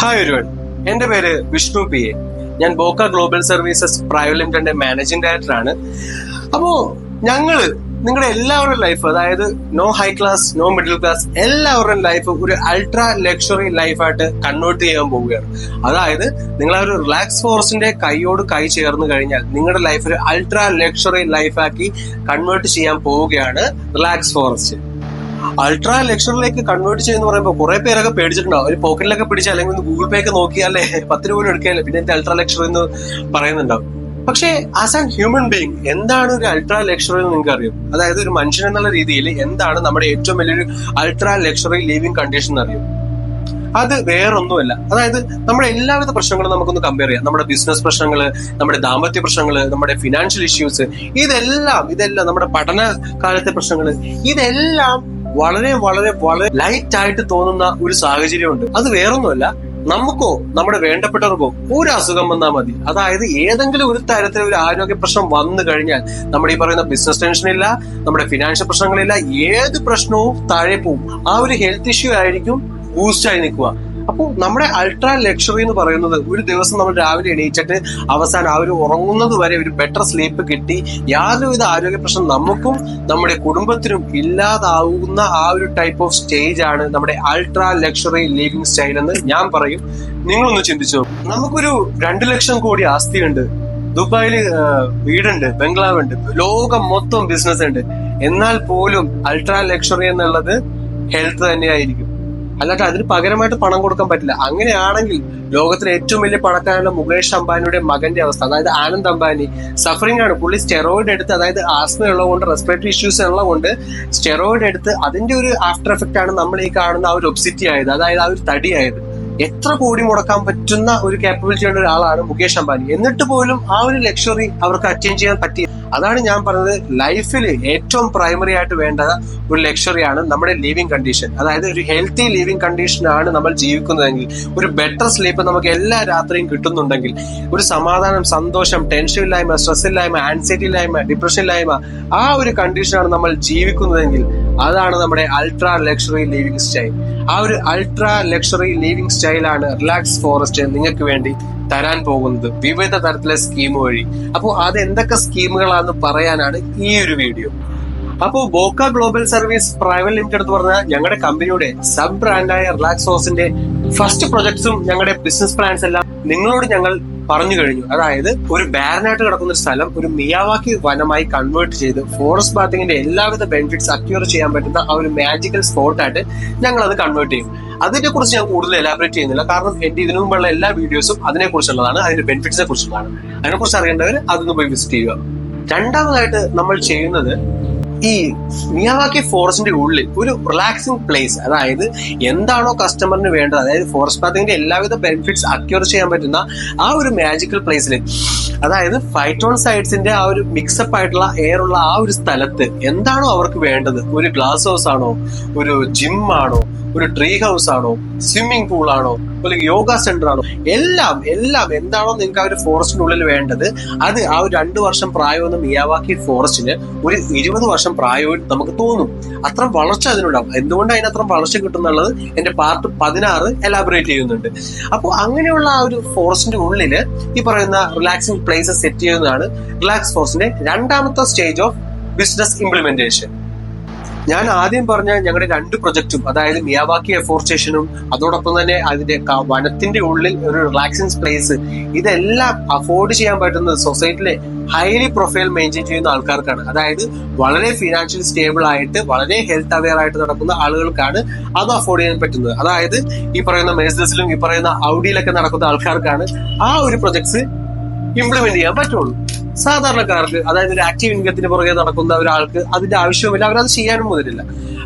Hi ഒരുവൺ എന്റെ പേര് Vishnu P A. ഞാൻ ബോക്ക ഗ്ലോബൽ സർവീസസ് പ്രൈവറ്റ് ലിമിറ്റഡിന്റെ മാനേജിംഗ് ഡയറക്ടർ ആണ് അപ്പോ ഞങ്ങൾ നിങ്ങളുടെ എല്ലാവരുടെയും ലൈഫ് അതായത് no high class no middle class എല്ലാവരുടെയും ലൈഫ് ഒരു അൾട്രാ ലക്ഷറി ലൈഫായിട്ട് കൺവേർട്ട് ചെയ്യാൻ പോവുകയാണ്. അതായത് നിങ്ങൾ ആ ഒരു റിലാക്സ് ഫോഴ്സിന്റെ കൈയോട് കൈ ചേർന്ന് കഴിഞ്ഞാൽ നിങ്ങളുടെ ലൈഫ് ഒരു അൾട്രാ ലക്ഷറി ലൈഫാക്കി കൺവേർട്ട് ചെയ്യാൻ പോവുകയാണ് റിലാക്സ് ഫോറസ്റ്റ് അൾട്രാ ലക്ഷറിലേക്ക് കൺവേർട്ട് ചെയ്യുന്ന പറയുമ്പോൾ കുറെ പേരൊക്കെ പേടിച്ചിട്ടുണ്ടാവും. ഒരു പോക്കറ്റിലൊക്കെ പിടിച്ച് അല്ലെങ്കിൽ ഒന്ന് ഗൂഗിൾ പേ ഒക്കെ നോക്കിയാലേ പത്ത് രൂപ എടുക്കുകയല്ലേ. പിന്നെ എന്റെ അൾട്രാ ലക്ഷറി എന്ന് പറയുന്നുണ്ടാവും. പക്ഷേ ആസ് ആൻ ഹ്യൂമൻ ബീങ് എന്താണ് ഒരു അൾട്രാ ലക്ഷറി എന്ന് നിങ്ങൾക്ക് അറിയും അതായത് ഒരു മനുഷ്യൻ എന്നുള്ള രീതിയിൽ എന്താണ് നമ്മുടെ ഏറ്റവും വലിയൊരു അൾട്രാ ലക്ഷറി ലിവിങ് കണ്ടീഷൻ എന്ന് അറിയും. അത് വേറൊന്നുമല്ല. അതായത് നമ്മുടെ എല്ലാവിധ പ്രശ്നങ്ങളും നമുക്കൊന്ന് കമ്പയർ ചെയ്യാം. നമ്മുടെ ബിസിനസ് പ്രശ്നങ്ങൾ നമ്മുടെ ദാമ്പത്യ പ്രശ്നങ്ങൾ നമ്മുടെ ഫിനാൻഷ്യൽ ഇഷ്യൂസ് ഇതെല്ലാം ഇതെല്ലാം നമ്മുടെ പഠന കാലത്തെ പ്രശ്നങ്ങൾ ഇതെല്ലാം വളരെ വളരെ വളരെ ലൈറ്റ് ആയിട്ട് തോന്നുന്ന ഒരു സാഹചര്യമുണ്ട്. അത് വേറൊന്നുമല്ല നമുക്കോ നമ്മുടെ വേണ്ടപ്പെട്ടവർക്കോ ഒരു അസുഖം വന്നാൽ മതി. അതായത് ഏതെങ്കിലും ഒരു തരത്തിലെ ഒരു ആരോഗ്യ പ്രശ്നം വന്നു കഴിഞ്ഞാൽ നമ്മുടെ ഈ പറയുന്ന ബിസിനസ് ടെൻഷൻ ഇല്ല നമ്മുടെ ഫിനാൻഷ്യൽ പ്രശ്നങ്ങളില്ല ഏത് പ്രശ്നവും താഴെ പോവും ആ ഒരു ഹെൽത്ത് ഇഷ്യൂ ആയിരിക്കും ബൂസ്റ്റായി നിൽക്കുക. അപ്പോൾ നമ്മുടെ അൾട്രാ ലക്ഷറി എന്ന് പറയുന്നത് ഒരു ദിവസം നമ്മൾ രാവിലെ എണീച്ചിട്ട് അവസാനം അവർ ഉറങ്ങുന്നത് വരെ ഒരു ബെറ്റർ സ്ലീപ്പ് കിട്ടി. യാതൊരുവിധ ആരോഗ്യ പ്രശ്നം നമുക്കും നമ്മുടെ കുടുംബത്തിനും ഇല്ലാതാവുന്ന ആ ഒരു ടൈപ്പ് ഓഫ് സ്റ്റേജ് ആണ് നമ്മുടെ അൾട്രാ ലക്ഷറി ലിവിംഗ് സ്റ്റൈൽ എന്ന് ഞാൻ പറയും. നിങ്ങളൊന്ന് ചിന്തിച്ചു. നമുക്കൊരു രണ്ടു ലക്ഷം കോടി ആസ്തിയുണ്ട്. ദുബായിൽ വീടുണ്ട് ബംഗ്ലാവ് ഉണ്ട് ലോകം മൊത്തം ബിസിനസ് ഉണ്ട്. എന്നാൽ പോലും അൾട്രാ ലക്ഷറി എന്നുള്ളത് ഹെൽത്ത് തന്നെയായിരിക്കും. അല്ലാണ്ട് അതിന് പകരമായിട്ട് പണം കൊടുക്കാൻ പറ്റില്ല. അങ്ങനെയാണെങ്കിൽ ലോകത്തിലെ ഏറ്റവും വലിയ പണക്കാരനായ മുകേഷ് അംബാനിയുടെ മകന്റെ അവസ്ഥ അതായത് ആനന്ദ് അംബാനി സഫറിംഗ് ആണ്. പുള്ളി സ്റ്റെറോയിഡ് എടുത്ത് അതായത് ആസ്മ ഉള്ളതുകൊണ്ട് റെസ്പിറേറ്ററി ഇഷ്യൂസ് ഉള്ളതുകൊണ്ട് സ്റ്റെറോയിഡ് എടുത്ത് അതിന്റെ ഒരു ആഫ്റ്റർ എഫക്റ്റ് ആണ് നമ്മൾ ഈ കാണുന്ന ആ ഒരു ഒബ്സിറ്റി ആയത് അതായത് ആ ഒരു തടിയായത്. എത്ര കോടി മുടക്കാൻ പറ്റുന്ന ഒരു കാപ്പബിലിറ്റി ഉള്ള ഒരാളാണ് മുകേഷ് അംബാനി. എന്നിട്ട് പോലും ആ ഒരു ലക്ഷറി അവർക്ക് അറ്റൈൻ ചെയ്യാൻ പറ്റി അതാണ് ഞാൻ പറഞ്ഞത് ലൈഫിൽ ഏറ്റവും പ്രൈമറി ആയിട്ട് വേണ്ട ഒരു ലക്ഷറിയാണ് നമ്മുടെ ലിവിങ് കണ്ടീഷൻ അതായത് ഒരു ഹെൽത്തി ലിവിങ് കണ്ടീഷനാണ് നമ്മൾ ജീവിക്കുന്നതെങ്കിൽ ഒരു ബെറ്റർ സ്ലീപ്പ് നമുക്ക് എല്ലാ രാത്രിയും കിട്ടുന്നുണ്ടെങ്കിൽ ഒരു സമാധാനം സന്തോഷം ടെൻഷൻ ഇല്ലായ്മ സ്ട്രെസ് ഇല്ലായ്മ ആൻസൈറ്റി ഇല്ലായ്മ ഡിപ്രഷൻ ഇല്ലായ്മ ആ ഒരു കണ്ടീഷനാണ് നമ്മൾ ജീവിക്കുന്നതെങ്കിൽ അതാണ് നമ്മുടെ അൾട്രാ ലക്ഷറി ലിവിങ് സ്റ്റൈൽ ആ ഒരു അൾട്രാ ലക്ഷറി ലിവിങ് സ്റ്റൈലാണ് റിലാക്സ് ഫോറസ്റ്റ് നിങ്ങൾക്ക് വേണ്ടി തരാൻ പോകുന്നത് വിവിധ തരത്തിലെ സ്കീം വഴി. അപ്പോൾ അത് എന്തൊക്കെ സ്കീമുകളാണെന്ന് പറയാനാണ് ഈ ഒരു വീഡിയോ അപ്പോൾ ബോക്ക ഗ്ലോബൽ സർവീസ് പ്രൈവറ്റ് ലിമിറ്റഡ് എന്ന് പറഞ്ഞാൽ ഞങ്ങളുടെ കമ്പനിയുടെ സബ് ബ്രാൻഡായ റിലാക്സ് ഹോസിന്റെ ഫസ്റ്റ് പ്രൊജക്ട്സും ഞങ്ങളുടെ ബിസിനസ് പ്ലാൻസ് എല്ലാം നിങ്ങളോട് ഞങ്ങൾ പറഞ്ഞു കഴിഞ്ഞു. അതായത് ഒരു ബാരനായിട്ട് കിടക്കുന്ന ഒരു സ്ഥലം ഒരു മിയാവാക്കി വനമായി കൺവേർട്ട് ചെയ്ത് ഫോറസ്റ്റ് ബാത്തിങ്ങിന്റെ എല്ലാവിധ ബെനിഫിറ്റ്സ് അക്യൂർ ചെയ്യാൻ പറ്റുന്ന ആ ഒരു മാജിക്കൽ സ്പോട്ടായിട്ട് ഞങ്ങൾ അത് കൺവേർട്ട് ചെയ്യും. അതിനെ കുറിച്ച് ഞാൻ കൂടുതൽ എലാബറേറ്റ് ചെയ്യുന്നില്ല. കാരണം എന്റെ ഇതിനു മുമ്പുള്ള എല്ലാ വീഡിയോസും അതിനെ കുറിച്ചുള്ളതാണ് അതിന്റെ ബെനിഫിറ്റ്സിനെ കുറിച്ചുള്ളതാണ് അതിനെ കുറിച്ച് അറിയേണ്ടവർ അതൊന്ന് പോയി വിസിറ്റ് ചെയ്യുക. രണ്ടാമതായിട്ട് നമ്മൾ ചെയ്യുന്നത് ഈ മിയാവാക്കി ഫോറസ്റ്റിന്റെ ഉള്ളിൽ ഒരു റിലാക്സിംഗ് പ്ലേസ് അതായത് എന്താണോ കസ്റ്റമറിന് വേണ്ടത് അതായത് ഫോറസ്റ്റ് പാത്തിന്റെ എല്ലാവിധ ബെനിഫിറ്റ്സ് അക്യൂർ ചെയ്യാൻ പറ്റുന്ന ആ ഒരു മാജിക്കൽ പ്ലേസിൽ അതായത് ഫൈറ്റോൺ സൈഡ്സിന്റെ ആ ഒരു മിക്സപ്പ് ആയിട്ടുള്ള എയർ ഉള്ള ആ ഒരു സ്ഥലത്ത് എന്താണോ അവർക്ക് വേണ്ടത്? ഒരു ഗ്ലാസ് ഹൗസ് ആണോ? ഒരു ജിം ആണോ? ഒരു ട്രീ ഹൗസ് ആണോ സ്വിമ്മിംഗ് പൂൾ ആണോ അല്ലെങ്കിൽ യോഗ സെന്റർ ആണോ എല്ലാം എല്ലാം എന്താണോ നിങ്ങൾക്ക് ആ ഒരു ഫോറസ്റ്റിനുള്ളിൽ വേണ്ടത് അത് ആ ഒരു രണ്ടു വർഷം പ്രായമെന്ന് മിയാവാക്കി ഫോറസ്റ്റിന് ഒരു ഇരുപത് വർഷം പ്രായം നമുക്ക് തോന്നും. അത്ര വളർച്ച അതിനുണ്ടാവും. എന്തുകൊണ്ട് അതിനത്ര വളർച്ച കിട്ടുന്നുള്ളത്? എന്റെ പാർട്ട് പതിനാറ് എലാബറേറ്റ് ചെയ്യുന്നുണ്ട്. അപ്പോൾ അങ്ങനെയുള്ള ആ ഒരു ഫോറസ്റ്റിന്റെ ഉള്ളിൽ ഈ പറയുന്ന റിലാക്സിംഗ് പ്ലേസസ് സെറ്റ് ചെയ്യുന്നതാണ് റിലാക്സ് ഫോറസ്റ്റിന്റെ രണ്ടാമത്തെ സ്റ്റേജ് ഓഫ് ബിസിനസ് ഇംപ്ലിമെന്റേഷൻ ഞാൻ ആദ്യം പറഞ്ഞ ഞങ്ങളുടെ രണ്ട് പ്രൊജക്റ്റും അതായത് മിയാവാക്കി എഫോർസ്റ്റേഷനും അതോടൊപ്പം തന്നെ അതിന്റെ വനത്തിന്റെ ഉള്ളിൽ ഒരു റിലാക്സിങ് പ്ലേസ് ഇതെല്ലാം അഫോർഡ് ചെയ്യാൻ പറ്റുന്നത് സൊസൈറ്റിയിലെ ഹൈലി പ്രൊഫൈൽ മെയിന്റെയിൻ ചെയ്യുന്ന ആൾക്കാർക്കാണ്. അതായത് വളരെ ഫിനാൻഷ്യൽ സ്റ്റേബിൾ ആയിട്ട് വളരെ ഹെൽത്ത് അവെയർ ആയിട്ട് നടക്കുന്ന ആളുകൾക്കാണ് അത് അഫോർഡ് ചെയ്യാൻ പറ്റുന്നത്. അതായത് ഈ പറയുന്ന മേഴ്സസിലും ഈ പറയുന്ന ഔഡിയിലൊക്കെ നടക്കുന്ന ആൾക്കാർക്കാണ് ആ ഒരു പ്രൊജക്ട്സ് ഇംപ്ലിമെന്റ് ചെയ്യാൻ പറ്റുള്ളൂ. സാധാരണക്കാർക്ക് അതായത് ഒരു ആക്റ്റീവ് ഇൻകത്തിന് പുറകെ നടക്കുന്ന ഒരാൾക്ക് അതിന്റെ ആവശ്യവുമില്ല. അവരത് ചെയ്യാനും മുതിരില്ല.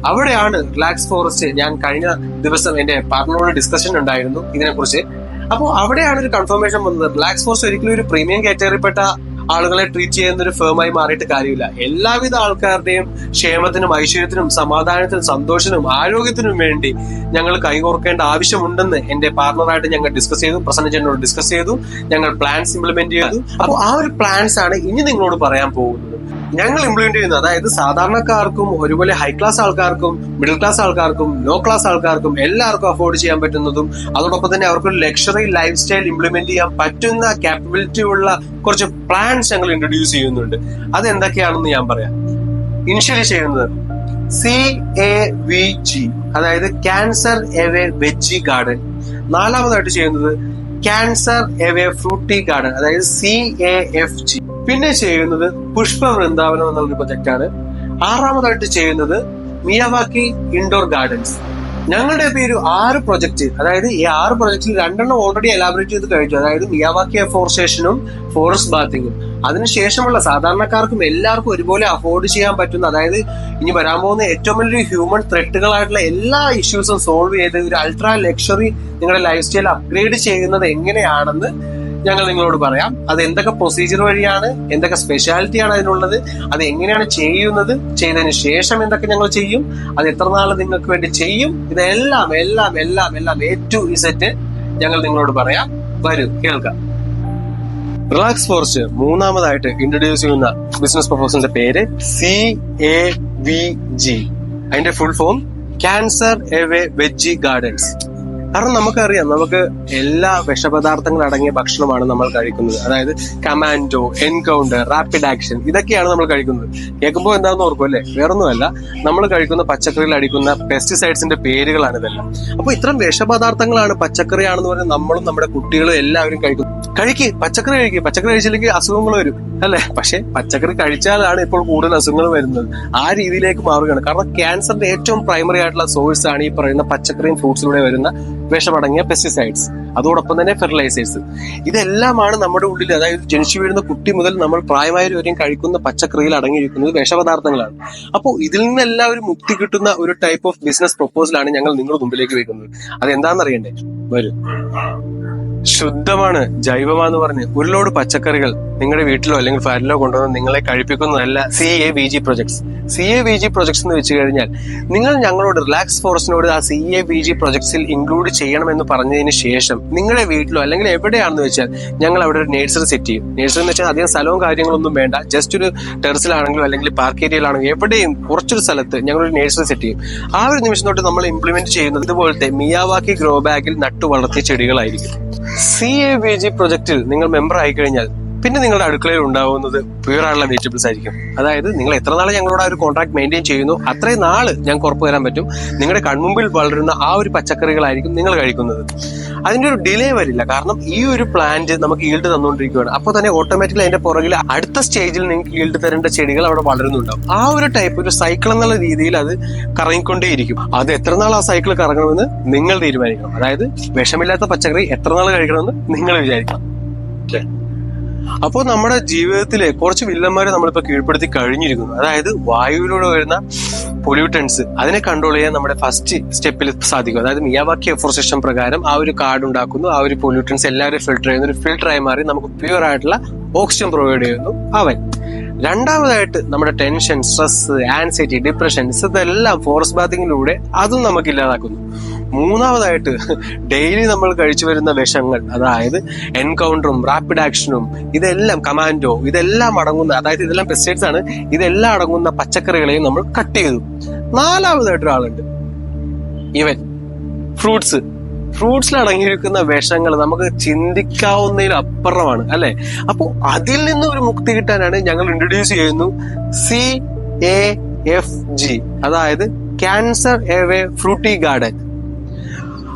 അവിടെയാണ് റിലാക്സ് ഫോറസ്റ്റ് ഞാൻ കഴിഞ്ഞ ദിവസം എന്റെ പാർട്ട്ണറോട് ഡിസ്കഷൻ ഉണ്ടായിരുന്നു ഇതിനെക്കുറിച്ച്. അപ്പോൾ അവിടെയാണ് ഒരു കൺഫർമേഷൻ വന്നത്. റിലാക്സ് ഫോറസ്റ്റ് ഒരിക്കലും ഒരു പ്രീമിയം കാറ്റഗറിപ്പെട്ട ആളുകളെ ട്രീറ്റ് ചെയ്യുന്ന ഒരു ഫേമായി മാറിയിട്ട് കാര്യമില്ല. എല്ലാവിധ ആൾക്കാരുടെയും ക്ഷേമത്തിനും ഐശ്വര്യത്തിനും സമാധാനത്തിനും സന്തോഷത്തിനും ആരോഗ്യത്തിനും വേണ്ടി ഞങ്ങൾ കൈകോർക്കേണ്ട ആവശ്യമുണ്ടെന്ന് എന്റെ പാർട്ണറായിട്ട് ഞങ്ങൾ ഡിസ്കസ് ചെയ്തു പ്രസന്നജനോട് ഡിസ്കസ് ചെയ്തു ഞങ്ങൾ പ്ലാൻസ് ഇംപ്ലിമെന്റ് ചെയ്തു. അപ്പോൾ ആ ഒരു പ്ലാൻസ് ആണ് ഇനി നിങ്ങളോട് പറയാൻ പോകുന്നത്. ഞങ്ങൾ ഇംപ്ലിമെന്റ് ചെയ്യുന്നത് അതായത് സാധാരണക്കാർക്കും ഒരുപോലെ ഹൈ ക്ലാസ് ആൾക്കാർക്കും മിഡിൽ ക്ലാസ് ആൾക്കാർക്കും ലോ ക്ലാസ് ആൾക്കാർക്കും എല്ലാവർക്കും അഫോർഡ് ചെയ്യാൻ പറ്റുന്നതും അതോടൊപ്പം തന്നെ അവർക്കൊരു ലക്ഷറി ലൈഫ് സ്റ്റൈൽ ഇംപ്ലിമെന്റ് ചെയ്യാൻ പറ്റുന്ന കാപ്പബിലിറ്റി ഉള്ള കുറച്ച് പ്ലാൻസ് ഞങ്ങൾ ഇൻട്രൊഡ്യൂസ് ചെയ്യുന്നുണ്ട്. അത് എന്തൊക്കെയാണെന്ന് ഞാൻ പറയാം. ഇനിഷ്യലി ചെയ്യുന്നത് സി എ വി ജി അതായത് ക്യാൻസർ എവേ വെജി ഗാർഡൻ നാലാമതായിട്ട് ചെയ്യുന്നത് ക്യാൻസർ എവേ ഫ്രൂട്ടി ഗാർഡൻ അതായത് സി എ എഫ് ജി പിന്നെ ചെയ്യുന്നത് പുഷ്പ വൃന്ദാവനം എന്നുള്ളൊരു പ്രൊജക്റ്റാണ് ആറാമതായിട്ട് ചെയ്യുന്നത് മിയാവാക്കി ഇൻഡോർ ഗാർഡൻസ് ഞങ്ങളുടെ പേര് ആറ് പ്രൊജക്ട് അതായത് ഈ ആറ് പ്രൊജക്റ്റിൽ രണ്ടെണ്ണം ഓൾറെഡി എലാബറേറ്റ് ചെയ്ത് കഴിഞ്ഞു. അതായത് മിയാവാക്കി അഫോർസേഷനും ഫോറസ്റ്റ് ബാത്തിങ്ങും അതിനുശേഷമുള്ള സാധാരണക്കാർക്കും എല്ലാവർക്കും ഒരുപോലെ അഫോർഡ് ചെയ്യാൻ പറ്റുന്ന അതായത് ഇനി വരാൻ പോകുന്ന ഏറ്റവും വലിയ ഹ്യൂമൻ ത്രെട്ടുകളായിട്ടുള്ള എല്ലാ ഇഷ്യൂസും സോൾവ് ചെയ്ത് ഒരു അൾട്രാ ലക്ഷറി നിങ്ങളുടെ ലൈഫ് സ്റ്റൈൽ അപ്ഗ്രേഡ് ചെയ്യുന്നത് എങ്ങനെയാണെന്ന് ഞങ്ങൾ നിങ്ങളോട് പറയാം. അത് എന്തൊക്കെ പ്രൊസീജിയർ വഴിയാണ് എന്തൊക്കെ സ്പെഷ്യാലിറ്റിയാണ് അതിനുള്ളത് അത് എങ്ങനെയാണ് ചെയ്യുന്നത് ചെയ്തതിന് ശേഷം എന്തൊക്കെ ഞങ്ങൾ ചെയ്യും അത് എത്ര നാൾ നിങ്ങൾക്ക് വേണ്ടി ചെയ്യും ഇതെല്ലാം എല്ലാം എല്ലാം എല്ലാം എ ടു ഇസെറ്റ് ഞങ്ങൾ നിങ്ങളോട് പറയാം. വരൂ കേൾക്കാം. റിലാക്സ് ഫോർസ് മൂന്നാമതായിട്ട് ഇൻട്രൊഡ്യൂസ് ചെയ്യുന്ന ബിസിനസ് പ്രൊഫസറിന്റെ പേര് സി എ വി ജി അതിന്റെ full form cancer away veggie gardens കാരണം നമുക്കറിയാം നമുക്ക് എല്ലാ വിഷപദാർത്ഥങ്ങൾ അടങ്ങിയ ഭക്ഷണമാണ് നമ്മൾ കഴിക്കുന്നത്. അതായത് കമാൻഡോ എൻകൗണ്ടർ റാപ്പിഡ് ആക്ഷൻ ഇതൊക്കെയാണ് നമ്മൾ കഴിക്കുന്നത്. കേൾക്കുമ്പോൾ എന്താണെന്ന് ഓർക്കും അല്ലേ? വേറൊന്നുമല്ല. നമ്മൾ കഴിക്കുന്ന പച്ചക്കറിയിൽ അടിക്കുന്ന പെസ്റ്റിസൈഡ്സിന്റെ പേരുകളാണ് ഇതെല്ലാം. അപ്പൊ ഇത്തരം വിഷപദാർത്ഥങ്ങളാണ് പച്ചക്കറിയാണെന്ന് പറഞ്ഞാൽ നമ്മളും നമ്മുടെ കുട്ടികളും എല്ലാവരും കഴിക്കുന്നത്. കഴിക്കുക പച്ചക്കറി കഴിക്കുക പച്ചക്കറി കഴിച്ചില്ലെങ്കിൽ അസുഖങ്ങൾ വരും അല്ലെ? പക്ഷെ പച്ചക്കറി കഴിച്ചാലാണ് ഇപ്പോൾ കൂടുതൽ അസുഖങ്ങൾ വരുന്നത്. ആ രീതിയിലേക്ക് മാറുകയാണ്. കാരണം ക്യാൻസറിന്റെ ഏറ്റവും പ്രൈമറി ആയിട്ടുള്ള സോഴ്സ് ആണ് ഈ പറയുന്ന പച്ചക്കറിയും ഫ്രൂട്ട്സിലൂടെ വരുന്ന വിഷമടങ്ങിയ പെസ്റ്റിസൈഡ്സ് അതോടൊപ്പം തന്നെ ഫെർട്ടിലൈസേഴ്സ് ഇതെല്ലാമാണ് നമ്മുടെ ഉള്ളിൽ അതായത് ജനിച്ചു വീഴുന്ന കുട്ടി മുതൽ നമ്മൾ പ്രായമായവരെയും കഴിക്കുന്ന പച്ചക്കറിയിൽ അടങ്ങിയിരിക്കുന്നത് വിഷപദാർത്ഥങ്ങളാണ്. അപ്പോൾ ഇതിൽ നിന്നെല്ലാം ഒരു മുക്തി കിട്ടുന്ന ഒരു ടൈപ്പ് ഓഫ് ബിസിനസ് പ്രൊപ്പോസലാണ് ഞങ്ങൾ നിങ്ങളുടെ മുമ്പിലേക്ക് വെക്കുന്നത് അതെന്താണെന്ന് അറിയണ്ടേ? വരും. ശുദ്ധമാണ് ജൈവമാന്ന് പറഞ്ഞ് ഒരു ലോഡ് പച്ചക്കറികൾ നിങ്ങളുടെ വീട്ടിലോ അല്ലെങ്കിൽ ഫാരിലോ കൊണ്ടുവന്ന് നിങ്ങളെ കഴിപ്പിക്കുന്നതല്ല C A V G projects C A V G projects എന്ന് വെച്ച് കഴിഞ്ഞാൽ നിങ്ങൾ ഞങ്ങളോട് റിലാക്സ് ഫോറസ്റ്റിനോട് ആ സി എ വി ജി പ്രൊജക്ട്സിൽ ഇൻക്ലൂഡ് ചെയ്യണമെന്ന് പറഞ്ഞതിന് ശേഷം നിങ്ങളുടെ വീട്ടിലോ അല്ലെങ്കിൽ എവിടെയാണെന്ന് വെച്ചാൽ ഞങ്ങൾ അവിടെ ഒരു നേഴ്സറി സെറ്റ് ചെയ്യും. നേഴ്സറി എന്ന് വെച്ചാൽ അധികം സ്ഥലവും കാര്യങ്ങളൊന്നും വേണ്ട. ജസ്റ്റ് ഒരു ടെറസിലാണെങ്കിലും അല്ലെങ്കിൽ പാർക്ക് ഏരിയയിലാണെങ്കിലും എവിടെയും കുറച്ചൊരു സ്ഥലത്ത് ഞങ്ങൾ ഒരു നേഴ്സറി സെറ്റ് ചെയ്യും. ആ ഒരു നിമിഷം തൊട്ട് നമ്മൾ ഇംപ്ലിമെന്റ് ചെയ്യുന്നത് ഇതുപോലത്തെ മിയാവാക്കി ഗ്രോ ബാഗിൽ നട്ടു വളർത്തിയ ചെടികളായിരിക്കും. സി എ ബി ജി പ്രൊജക്റ്റിൽ നിങ്ങൾ മെമ്പർ ആയി കഴിഞ്ഞാൽ പിന്നെ നിങ്ങളുടെ അടുക്കളയിൽ ഉണ്ടാവുന്നത് പ്യൂറായുള്ള വെജിറ്റബിൾസ് ആയിരിക്കും. അതായത് നിങ്ങൾ എത്ര നാൾ ഞങ്ങളോട് ആ ഒരു കോൺട്രാക്ട് മെയിന്റെയിൻ ചെയ്യുന്നു അത്രയും നാൾ ഞങ്ങൾക്ക് ഉറപ്പ് തരാൻ പറ്റും. നിങ്ങളുടെ കൺമുമ്പിൽ വളരുന്ന ആ ഒരു പച്ചക്കറികളായിരിക്കും നിങ്ങൾ കഴിക്കുന്നത്. അതിന്റെ ഒരു ഡിലേ വരില്ല. കാരണം ഈ ഒരു പ്ലാന്റ് നമുക്ക് ഈൽഡ് തന്നുകൊണ്ടിരിക്കുകയാണ്. അപ്പോൾ തന്നെ ഓട്ടോമാറ്റിക്കലി അതിന്റെ പുറകിൽ അടുത്ത സ്റ്റേജിൽ നിങ്ങൾക്ക് ഈൽഡ് തരേണ്ട ചെടികൾ അവിടെ വളരുന്നുണ്ടാവും. ആ ഒരു ടൈപ്പ് ഒരു സൈക്കിൾ എന്നുള്ള രീതിയിൽ അത് കറങ്ങിക്കൊണ്ടേയിരിക്കും. അത് എത്ര നാൾ ആ സൈക്കിൾ കറങ്ങണമെന്ന് നിങ്ങൾ തീരുമാനിക്കണം. അതായത് വിഷമില്ലാത്ത പച്ചക്കറി എത്ര നാൾ കഴിക്കണമെന്ന് നിങ്ങൾ വിചാരിക്കണം. അപ്പോൾ നമ്മുടെ ജീവിതത്തിലെ കുറച്ച് വില്ലന്മാരെ നമ്മളിപ്പോ കീഴ്പ്പെടുത്തി കഴിഞ്ഞിരിക്കുന്നു. അതായത് വായുവിലൂടെ വരുന്ന പൊല്യൂട്ടൻസ് അതിനെ കൺട്രോൾ ചെയ്യാൻ നമ്മുടെ ഫസ്റ്റ് സ്റ്റെപ്പിൽ സാധിക്കും. അതായത് മിയാവാക്കി എഫോർസേഷൻ പ്രകാരം ആ ഒരു കാർഡ് ഉണ്ടാക്കുന്നു. ആ ഒരു പൊല്യൂട്ടൻസ് എല്ലാവരും ഫിൽട്ടർ ചെയ്യുന്ന. ഒരു ഫിൽട്ടറായി മാറി നമുക്ക് പ്യുവർ ആയിട്ടുള്ള ഓക്സിജൻ പ്രൊവൈഡ് ചെയ്യുന്നു. അവൻ. രണ്ടാമതായിട്ട് നമ്മുടെ ടെൻഷൻ സ്ട്രെസ് ആൻസൈറ്റി ഡിപ്രഷൻസ് ഇതെല്ലാം ഫോറസ്റ്റ് ബാത്തിങ്ങിലൂടെ അതും നമുക്ക് ഇല്ലാതാക്കുന്നു. മൂന്നാമതായിട്ട് ഡെയിലി നമ്മൾ കഴിച്ചു വരുന്ന വിഷങ്ങൾ അതായത് എൻകൗണ്ടറും റാപ്പിഡ് ആക്ഷനും ഇതെല്ലാം കമാൻഡോ ഇതെല്ലാം അടങ്ങുന്ന അതായത് ഇതെല്ലാം പെസ്റ്റൈഡ്സ് ആണ് ഇതെല്ലാം അടങ്ങുന്ന പച്ചക്കറികളെയും നമ്മൾ കട്ട് ചെയ്തു. നാലാമതായിട്ട് ഒരാളുണ്ട്. ഇവൻ ഫ്രൂട്ട്സ് ഫ്രൂട്ട്സിൽ അടങ്ങിയിരിക്കുന്ന വിഷങ്ങൾ നമുക്ക് ചിന്തിക്കാവുന്നതിൽ അപ്പുറമാണ് അല്ലെ? അപ്പോൾ അതിൽ നിന്ന് ഒരു മുക്തി കിട്ടാനാണ് ഞങ്ങൾ ഇൻട്രൊഡ്യൂസ് ചെയ്യുന്നു സി എ എഫ് ജി അതായത് ക്യാൻസർ എവേ ഫ്രൂട്ടി ഗാർഡൻ